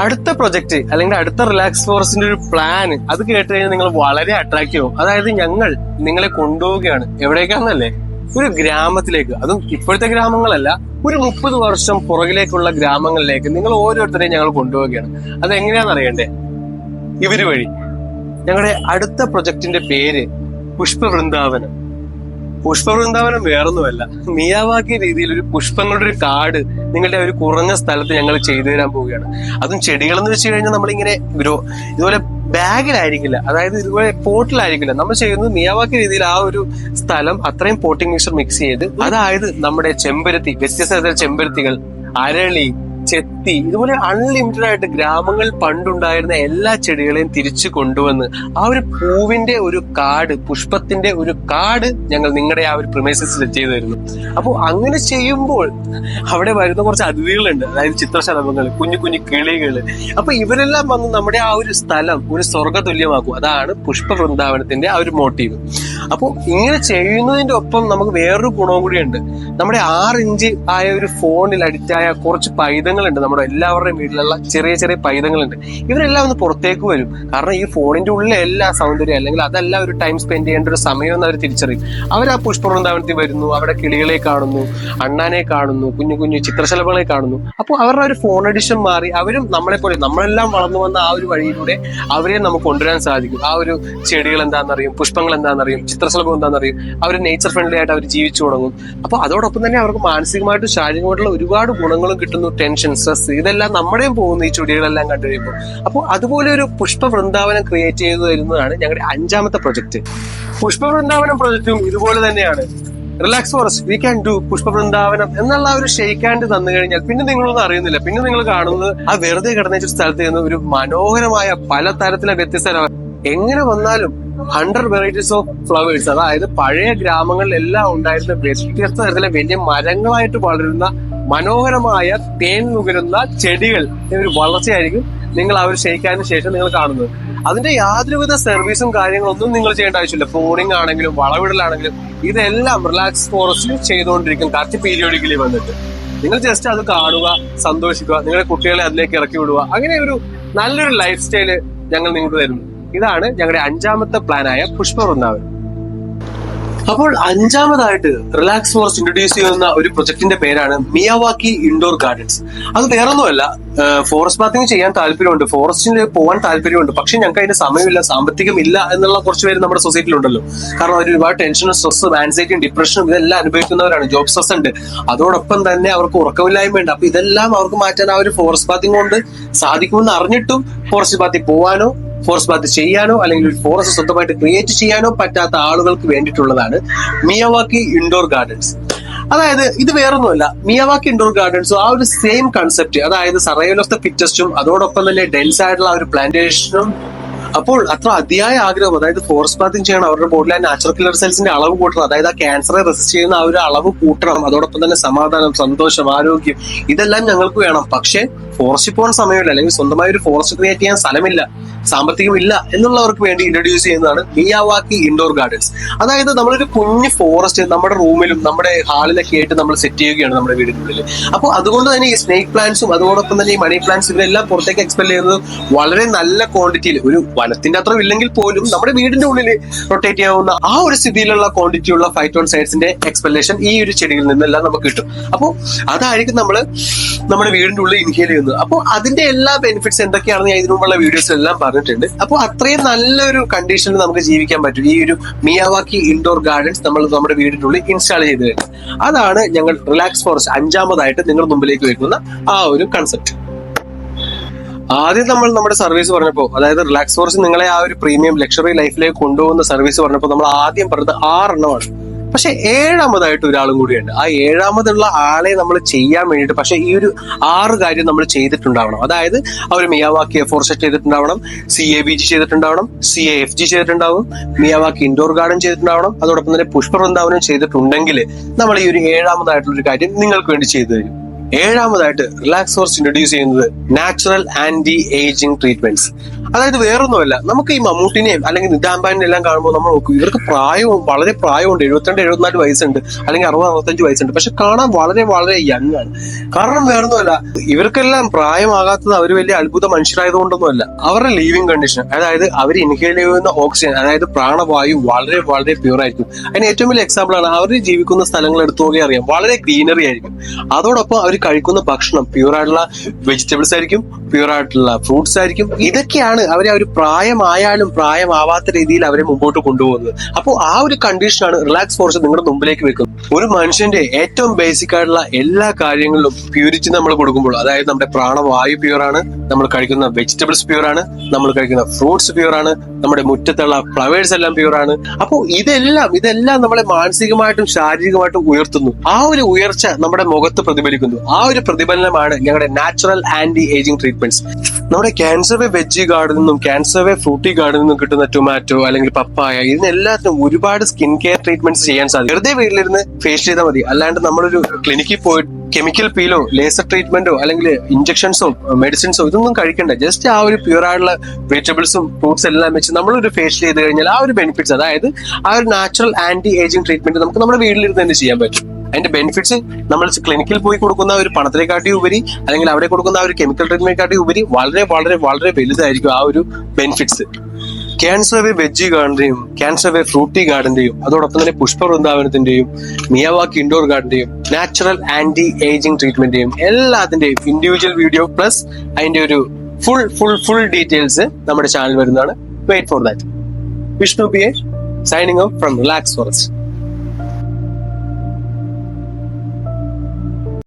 അടുത്ത പ്രൊജക്ട് അല്ലെങ്കിൽ അടുത്ത റിലാക്സ് ഫോറസ്റ്റിന്റെ ഒരു പ്ലാൻ അത് കേട്ട് കഴിഞ്ഞാൽ നിങ്ങൾ വളരെ അട്രാക്റ്റീവ് ആവും. അതായത് ഞങ്ങൾ നിങ്ങളെ കൊണ്ടുപോവുകയാണ്. എവിടേക്കാന്നല്ലേ? ഒരു ഗ്രാമത്തിലേക്ക് അതും ഇപ്പോഴത്തെ ഗ്രാമങ്ങളല്ല ഒരു മുപ്പത് വർഷം പുറകിലേക്കുള്ള ഗ്രാമങ്ങളിലേക്ക് നിങ്ങൾ ഓരോരുത്തരെയും ഞങ്ങൾ കൊണ്ടുപോവുകയാണ്. അത് എങ്ങനെയാണെന്ന് അറിയണ്ടേ? ഇവർ വഴി. ഞങ്ങളുടെ അടുത്ത പ്രൊജക്ടിന്റെ പേര് പുഷ്പവൃന്ദാവനം. പുഷ്പവൃന്ദാവനം വേറൊന്നുമല്ല മിയാവാക്കി രീതിയിൽ ഒരു പുഷ്പങ്ങളുടെ ഒരു കാട് നിങ്ങളുടെ ഒരു കുറഞ്ഞ സ്ഥലത്ത് ഞങ്ങൾ ചെയ്തു തരാൻ പോവുകയാണ്. അതും ചെടികളെന്ന് വെച്ച് കഴിഞ്ഞാൽ നമ്മളിങ്ങനെ ഗ്രോ ഇതുപോലെ ബാഗിലായിരിക്കില്ല. അതായത് ഇതുപോലെ പോട്ടിലായിരിക്കില്ല. നമ്മൾ ചെയ്യുന്നത് മിയാവാക്കി രീതിയിൽ ആ ഒരു സ്ഥലം അത്രയും പോട്ടിംഗ് മിക്സർ മിക്സ് ചെയ്ത് അതായത് നമ്മുടെ ചെമ്പരത്തി വ്യത്യസ്ത ചെമ്പരത്തികൾ അരളി ചെത്തി. ഇതുപോലെ അൺലിമിറ്റഡ് ആയിട്ട് ഗ്രാമങ്ങൾ പണ്ടുണ്ടായിരുന്ന എല്ലാ ചെടികളെയും തിരിച്ചു കൊണ്ടുവന്ന് ആ ഒരു പൂവിന്റെ ഒരു കാട് പുഷ്പത്തിന്റെ ഒരു കാട് ഞങ്ങൾ നിങ്ങളുടെ ആ ഒരു പ്രിമൈസസ് സെറ്റ് ചെയ്തു തരുന്നു അപ്പോൾ അങ്ങനെ ചെയ്യുമ്പോൾ അവിടെ വരുന്ന കുറച്ച് അതിഥികളുണ്ട്. അതായത് ചിത്രശലഭങ്ങൾ കുഞ്ഞു കുഞ്ഞു കിളികൾ. അപ്പൊ ഇവരെല്ലാം വന്ന് നമ്മുടെ ആ ഒരു സ്ഥലം ഒരു സ്വർഗ തുല്യമാക്കും അതാണ് പുഷ്പ വൃന്ദാവനത്തിന്റെ ആ ഒരു മോട്ടീവ് അപ്പോൾ ഇങ്ങനെ ചെയ്യുന്നതിന്റെ ഒപ്പം നമുക്ക് വേറൊരു ഗുണവും കൂടിയുണ്ട്. നമ്മുടെ ആറ് ഇഞ്ച് ആയ ഒരു ഫോണിൽ അഡിക്റ്റായ കുറച്ച് പൈതങ്ങളുണ്ട്. നമ്മുടെ എല്ലാവരുടെയും വീട്ടിലുള്ള ചെറിയ ചെറിയ പൈതങ്ങളുണ്ട്. ഇവരെല്ലാം ഒന്ന് പുറത്തേക്ക് വരും. കാരണം ഈ ഫോണിന്റെ ഉള്ളിലെ എല്ലാ സൗന്ദര്യം അല്ലെങ്കിൽ അതല്ല ഒരു ടൈം സ്പെൻഡ് ചെയ്യേണ്ട ഒരു സമയം എന്ന് അവർ തിരിച്ചറിയും. അവർ ആ പുഷ്പവൃന്ദാവനത്തിൽ വരുന്നു അവിടെ കിളികളെ കാണുന്നു അണ്ണാനെ കാണുന്നു കുഞ്ഞു കുഞ്ഞു ചിത്രശലഭങ്ങളെ കാണുന്നു. അപ്പോൾ അവരുടെ ഒരു ഫോൺ അഡിഷൻ മാറി അവരും നമ്മളെ പോലെ നമ്മളെല്ലാം വളർന്നു വന്ന ആ ഒരു വഴിയിലൂടെ അവരെ നമുക്ക് കൊണ്ടുവരാൻ സാധിക്കും. ആ ഒരു ചെടികൾ എന്താണെന്നറിയും പുഷ്പങ്ങൾ എന്താണെന്നറിയും ചിത്രശലഭം എന്താണെന്നറിയും? അവർ നേച്ചർ ഫ്രണ്ട്ലി ആയിട്ട് അവർ ജീവിച്ചു തുടങ്ങും. അപ്പോൾ അതോടൊപ്പം തന്നെ അവർക്ക് മാനസികമായിട്ടും ശാരീരികമായിട്ടുള്ള ഒരുപാട് ഗുണങ്ങളും കിട്ടുന്നു ടെൻഷൻ സ്ട്രെസ് ഇതെല്ലാം നമ്മുടെയും പോകുന്നു ഈ ചെടികളെല്ലാം കണ്ടു കഴിയുമ്പോൾ. അപ്പോൾ അതുപോലെ ഒരു പുഷ്പ വൃന്ദാവനം ക്രിയേറ്റ് ചെയ്തു തരുന്നതാണ് ഞങ്ങളുടെ അഞ്ചാമത്തെ പ്രൊജക്ട് പുഷ്പ വൃന്ദാവനം പ്രൊജക്റ്റും ഇതുപോലെ തന്നെയാണ്. Relax forest we can do Pushpa Vrindavanam എന്നുള്ള ഒരു ഷെയ്ക്ക് ഹാൻഡ് തന്നു കഴിഞ്ഞാൽ പിന്നെ നിങ്ങളൊന്നും അറിയുന്നില്ല. പിന്നെ നിങ്ങൾ കാണുന്നത് ആ വെറുതെ കിടന്ന ഒരു സ്ഥലത്ത് നിന്ന് ഒരു മനോഹരമായ പല തരത്തിലെ വ്യത്യസ്ത എങ്ങനെ വന്നാലും ഹൺഡ്രഡ് വെറൈറ്റീസ് ഓഫ് ഫ്ലവേഴ്സ് അതായത് പഴയ ഗ്രാമങ്ങളിലെല്ലാം ഉണ്ടായിരുന്ന വ്യത്യസ്ത തരത്തിലെ വലിയ മരങ്ങളായിട്ട് വളരുന്ന മനോഹരമായ തേൻ നുകരുന്ന ചെടികൾ ഒരു വളർച്ചയായിരിക്കും നിങ്ങൾ അവർ ക്ഷയിക്കാനും ശേഷം നിങ്ങൾ കാണുന്നത്. അതിന്റെ യാതൊരുവിധ സർവീസും കാര്യങ്ങളൊന്നും നിങ്ങൾ ചെയ്യേണ്ട ആവശ്യമില്ല. ഫോണിംഗ് ആണെങ്കിലും വളവിടലാണെങ്കിലും ഇതെല്ലാം റിലാക്സ് ഫോറസ്റ്റിൽ ചെയ്തുകൊണ്ടിരിക്കും. കറക്റ്റ് പീരിയോഡിക്കലി വന്നിട്ട്. നിങ്ങൾ ജസ്റ്റ് അത് കാണുക സന്തോഷിക്കുക നിങ്ങളുടെ കുട്ടികളെ അതിലേക്ക് ഇറക്കി വിടുക. അങ്ങനെ ഒരു നല്ലൊരു ലൈഫ് സ്റ്റൈൽ ഞങ്ങൾ നിങ്ങൾക്ക് തരുന്നു. ഇതാണ് ഞങ്ങളുടെ അഞ്ചാമത്തെ പ്ലാനായ പുഷ്പവൃന്ദാവൻ അപ്പോൾ അഞ്ചാമതായിട്ട് റിലാക്സ് ഫോറസ്റ്റ് ഇൻട്രൊഡ്യൂസ് ചെയ്യുന്ന ഒരു പ്രൊജക്ടിന്റെ പേരാണ് മിയാവാക്കി ഇൻഡോർ ഗാർഡൻസ് അത് വേറൊന്നുമല്ല ഫോറസ്റ്റ് ബാത്തിങ് ചെയ്യാൻ താല്പര്യമുണ്ട്. ഫോറസ്റ്റിൽ പോകാൻ താല്പര്യമുണ്ട്. പക്ഷെ ഞങ്ങൾക്ക് അതിന്റെ സമയമില്ല സാമ്പത്തികമില്ല എന്നുള്ള കുറച്ച് പേര് നമ്മുടെ സൊസൈറ്റിയിലുണ്ടല്ലോ കാരണം അവർ ഒരുപാട് ടെൻഷനും സ്ട്രെസ്സും ആൻസൈറ്റിയും ഡിപ്രഷനും ഇതെല്ലാം അനുഭവിക്കുന്നവരാണ്. ജോബ് സ്ട്രെസ് ഉണ്ട്. അതോടൊപ്പം തന്നെ അവർക്ക് ഉറക്കമില്ലായ്മ ഉറക്കമില്ലായ്മയുണ്ട്. അപ്പൊ ഇതെല്ലാം അവർക്ക് മാറ്റാൻ ആ ഒരു ഫോറസ്റ്റ് ബാത്തിങ് കൊണ്ട് സാധിക്കുമെന്ന് അറിഞ്ഞിട്ടും ഫോറസ്റ്റ് ബാത്തി പോവാനോ ഫോറസ്റ്റ് ബാത്ത് ചെയ്യാനോ അല്ലെങ്കിൽ ഒരു ഫോറസ്റ്റ് സ്വന്തമായിട്ട് ക്രിയേറ്റ് ചെയ്യാനോ പറ്റാത്ത ആളുകൾക്ക് വേണ്ടിയിട്ടുള്ളതാണ് മിയവാക്കി ഇൻഡോർ ഗാർഡൻസ് അതായത് ഇത് വേറൊന്നുമല്ല. മിയവാക്കി ഇൻഡോർ ഗാർഡൻസും ആ ഒരു സെയിം കൺസെപ്റ്റ് അതായത് സർവൈവൽ ഓഫ് ദ ഫിറ്റസ്റ്റും അതോടൊപ്പം തന്നെ ഡെൻസ് ആയിട്ടുള്ള ആ ഒരു പ്ലാന്റേഷനും അപ്പോൾ അത്ര അതിയായ ആഗ്രഹം അതായത് ഫോറസ്റ്റ് ബാത്തിങ് ചെയ്യണം അവരുടെ ബോഡിയിലെ നാച്ചുറൽ കില്ലർ സെൽസിന്റെ അളവ് കൂട്ടണം അതായത് ആ ക്യാൻസറെ റെസിസ്റ്റ് ചെയ്യുന്ന ആ ഒരു അളവ് കൂട്ടണം അതോടൊപ്പം തന്നെ സമാധാനം സന്തോഷം ആരോഗ്യം ഇതെല്ലാം ഞങ്ങൾക്ക് വേണം. പക്ഷേ ഫോറസ്റ്റ് പോകാൻ സമയമില്ല അല്ലെങ്കിൽ സ്വന്തമായി ഒരു ഫോറസ്റ്റ് ക്രിയേറ്റ് ചെയ്യാൻ സ്ഥലമില്ല സാമ്പത്തികമില്ല എന്നുള്ളവർക്ക് വേണ്ടി ഇൻട്രൊഡ്യൂസ് ചെയ്യുന്നതാണ് മിയാവാക്കി ഇൻഡോർ ഗാർഡൻസ് അതായത് നമ്മളൊരു കുഞ്ഞ് ഫോറസ്റ്റ് നമ്മുടെ റൂമിലും നമ്മുടെ ഹാളിലൊക്കെ ആയിട്ട് നമ്മൾ സെറ്റ് ചെയ്യുകയാണ് നമ്മുടെ വീടിനുള്ളിൽ. അപ്പോൾ അതുകൊണ്ട് തന്നെ ഈ സ്നേക്ക് പ്ലാന്റ്സും അതോടൊപ്പം തന്നെ ഈ മണി പ്ലാന്റ്സ് ഇവരെല്ലാം പുറത്തേക്ക് എക്സ്പെൽ ചെയ്യുന്നത് വളരെ നല്ല ക്വാണ്ടിറ്റിയിൽ ഒരു വനത്തിന്റെ അത്ര ഇല്ലെങ്കിൽ പോലും നമ്മുടെ വീടിന്റെ ഉള്ളിൽ റൊട്ടേറ്റ് ചെയ്യാവുന്ന ആ ഒരു സ്ഥിതിയിലുള്ള ക്വാണ്ടിറ്റി ഉള്ള ഫൈറ്റോൺ സൈഡ്സിന്റെ എക്സ്പെല്ലേഷൻ ഈ ഒരു ചെടിയിൽ നിന്നെല്ലാം നമുക്ക് കിട്ടും. അപ്പോൾ അതായിരിക്കും നമ്മൾ നമ്മുടെ വീടിന്റെ ഉള്ളിൽ ഇൻഹേൽ ചെയ്യുന്നത്. അപ്പോൾ അതിന്റെ എല്ലാ ബെനിഫിറ്റ്സ് എന്തൊക്കെയാണെന്ന് ഞാൻ ഇതിനു മുമ്പുള്ള വീഡിയോസിലെല്ലാം പറഞ്ഞിട്ടുണ്ട്. അപ്പോൾ അത്രയും നല്ലൊരു കണ്ടീഷനിൽ നമുക്ക് ജീവിക്കാൻ പറ്റും. ഈ ഒരു മിയാവാക്കി ഇൻഡോർ ഗാർഡൻസ് നമ്മൾ നമ്മുടെ വീടിന്റെ ഉള്ളിൽ ഇൻസ്റ്റാൾ ചെയ്ത് കഴിഞ്ഞാൽ. അതാണ് ഞങ്ങൾ റിലാക്സ് ഫോറസ്റ്റ് അഞ്ചാമതായിട്ട് നിങ്ങൾ മുമ്പിലേക്ക് വെക്കുന്ന ആ ഒരു കൺസെപ്റ്റ് ആദ്യം നമ്മൾ നമ്മുടെ സർവീസ് പറഞ്ഞപ്പോൾ അതായത് റിലാക്സ് ഫോർസ് നിങ്ങളെ ആ ഒരു പ്രീമിയം ലക്ഷറി ലൈഫിലേക്ക് കൊണ്ടുപോകുന്ന സർവീസ് പറഞ്ഞപ്പോൾ നമ്മൾ ആദ്യം പറഞ്ഞത് ആറെണ്ണമാണ്. പക്ഷെ ഏഴാമതായിട്ട് ഒരാളും കൂടിയുണ്ട്. ആ ഏഴാമതുള്ള ആളെ നമ്മൾ ചെയ്യാൻ വേണ്ടിയിട്ട് പക്ഷെ ഈ ഒരു ആറ് കാര്യം നമ്മൾ ചെയ്തിട്ടുണ്ടാവണം. അതായത് അവർ മിയാവാക്കി എഫോർസെറ്റ് ചെയ്തിട്ടുണ്ടാവണം സി എ ബി ജി ചെയ്തിട്ടുണ്ടാവണം സി എ എഫ് ജി ചെയ്തിട്ടുണ്ടാവും മിയാവാക്കി ഇൻഡോർ ഗാർഡൻ ചെയ്തിട്ടുണ്ടാവണം അതോടൊപ്പം തന്നെ പുഷ്പവൃന്ദാവനം ചെയ്തിട്ടുണ്ടെങ്കിൽ നമ്മൾ ഈ ഒരു ഏഴാമതായിട്ടുള്ള ഒരു കാര്യം നിങ്ങൾക്ക് വേണ്ടി ചെയ്തു തരും. ഏഴാമതായിട്ട് റിലാക്സ് ഫോർസ് ഇൻട്രൊഡ്യൂസ് ചെയ്യുന്നത് നാച്ചുറൽ ആന്റി ഏജിംഗ് ട്രീറ്റ്മെന്റ്സ് അതായത് വേറൊന്നുമല്ല നമുക്ക് ഈ മമ്മൂട്ടിനെയും അല്ലെങ്കിൽ നിതാംബാനെ എല്ലാം കാണുമ്പോൾ നമ്മൾ നോക്കും ഇവർക്ക് പ്രായവും വളരെ പ്രായമുണ്ട്. എഴുപത്തിരണ്ട് എഴുപത്തിനാല് വയസ്സുണ്ട് അല്ലെങ്കിൽ അറുപത് അറുപത്തഞ്ച് വയസ്സുണ്ട്. പക്ഷെ കാണാൻ വളരെ വളരെ യങ് ആണ്. കാരണം വേറൊന്നുമല്ല ഇവർക്കെല്ലാം പ്രായമാകാത്തത് അവർ വലിയ അത്ഭുത മനുഷ്യരായതുകൊണ്ടൊന്നുമല്ല. അവരുടെ ലിവിങ് കണ്ടീഷൻ അതായത് അവർ ഇൻഹേൽ ചെയ്യുന്ന ഓക്സിജൻ അതായത് പ്രാണവായു വളരെ വളരെ പ്യൂർ ആയിരിക്കും. അതിന് ഏറ്റവും വലിയ എക്സാമ്പിൾ ആണ് അവർ ജീവിക്കുന്ന സ്ഥലങ്ങൾ എടുത്തു നോക്കിയാൽ അറിയാം വളരെ ഗ്രീനറി ആയിരിക്കും. അതോടൊപ്പം അവർ കഴിക്കുന്ന ഭക്ഷണം പ്യൂർ ആയിട്ടുള്ള വെജിറ്റബിൾസ് ആയിരിക്കും പ്യൂർ ആയിട്ടുള്ള ഫ്രൂട്ട്സ് ആയിരിക്കും. ഇതൊക്കെയാണ് അവരെ ഒരു പ്രായമായാലും പ്രായമാവാത്ത രീതിയിൽ അവരെ മുമ്പോട്ട് കൊണ്ടുപോകുന്നത്. അപ്പോൾ ആ ഒരു കണ്ടീഷനാണ് റിലാക്സ് ഫോർസ് നിങ്ങളുടെ മുമ്പിലേക്ക് വെക്കുന്നത്. ഒരു മനുഷ്യന്റെ ഏറ്റവും ബേസിക് ആയിട്ടുള്ള എല്ലാ കാര്യങ്ങളിലും പ്യൂരിറ്റി നമ്മൾ കൊടുക്കുമ്പോൾ അതായത് നമ്മുടെ പ്രാണവായു പ്യൂർ ആണ് നമ്മൾ കഴിക്കുന്ന വെജിറ്റബിൾസ് പ്യൂർ ആണ് നമ്മൾ കഴിക്കുന്ന ഫ്രൂട്ട്സ് പ്യൂർ ആണ് നമ്മുടെ മുറ്റത്തുള്ള ഫ്ലവേഴ്സ് എല്ലാം പ്യൂർ ആണ്. അപ്പോൾ ഇതെല്ലാം ഇതെല്ലാം നമ്മളെ മാനസികമായിട്ടും ശാരീരികമായിട്ടും ഉയർത്തുന്നു. ആ ഒരു ഉയർച്ച നമ്മുടെ മുഖത്ത് പ്രതിഫലിക്കുന്നു. ആ ഒരു പ്രതിഫലനമാണ് ഞങ്ങളുടെ നാച്ചുറൽ ആന്റി ഏജിങ് ട്രീറ്റ്മെന്റ്സ് നമ്മുടെ ക്യാൻസർ വേ വെജി ഗാർഡിൽ നിന്നും ക്യാൻസർ വേ ഫ്രൂട്ടി ഗാർഡിൽ നിന്നും കിട്ടുന്ന ടൊമാറ്റോ അല്ലെങ്കിൽ പപ്പായ ഇതിനെല്ലാത്തിനും ഒരുപാട് സ്കിൻ കെയർ ട്രീറ്റ്മെന്റ്സ് ചെയ്യാൻ സാധിക്കും. വെറുതെ വീട്ടിലിരുന്ന് ഫേസ് ചെയ്താൽ മതി. അല്ലാണ്ട് നമ്മളൊരു ക്ലിനിക്കിൽ പോയിട്ട് കെമിക്കൽ പീലോ ലേസർ ട്രീറ്റ്മെന്റോ അല്ലെങ്കിൽ ഇഞ്ചക്ഷൻസോ മെഡിസിൻസോ ഇതൊന്നും കഴിക്കണ്ട. ജസ്റ്റ് ആ ഒരു പ്യൂർ ആയിട്ടുള്ള വെജിറ്റബിൾസും ഫ്രൂട്ട്സ് എല്ലാം വെച്ച് നമ്മളൊരു ഫേസ് ചെയ്ത് കഴിഞ്ഞാൽ ആ ഒരു ബെനിഫിറ്റ്സ് അതായത് ആ ഒരു നാച്ചുറൽ ആന്റി ഏജിങ് ട്രീറ്റ്മെന്റ് നമുക്ക് നമ്മുടെ വീട്ടിലിരുന്ന് തന്നെ ചെയ്യാൻ പറ്റും. അതിന്റെ ബെനിഫിറ്റ്സ് നമ്മൾ ക്ലിനിക്കിൽ പോയി കൊടുക്കുന്ന ഒരു പണത്തിനെക്കാട്ടി ഉപരി അല്ലെങ്കിൽ അവിടെ കൊടുക്കുന്ന ആ ഒരു കെമിക്കൽ ട്രീറ്റ്മെന്റിനെക്കാട്ടി ഉപരി വളരെ വളരെ വളരെ വലുതായിരിക്കും ആ ഒരു ബെനിഫിറ്റ്സ് ക്യാൻസർ വേ വെജ് ഗാർഡന്റെയും ക്യാൻസർ വേ ഫ്രൂട്ടി ഗാർഡന്റെയും അതോടൊപ്പം തന്നെ പുഷ്പ പുഷ്പവൃന്ദാവനത്തിന്റെയും മിയവാക്ക് ഇൻഡോർ ഗാർഡന്റെയും നാച്ചുറൽ ആന്റി ഏജിംഗ് ട്രീറ്റ്മെന്റിന്റെയും എല്ലാത്തിന്റെയും ഇൻഡിവിജ്വൽ വീഡിയോ പ്ലസ് അതിന്റെ ഒരു ഫുൾ ഫുൾ ഫുൾ ഡീറ്റെയിൽസ് നമ്മുടെ ചാനൽ വരുന്നതാണ്. Wait for that Vishnu P A signing off from relax forest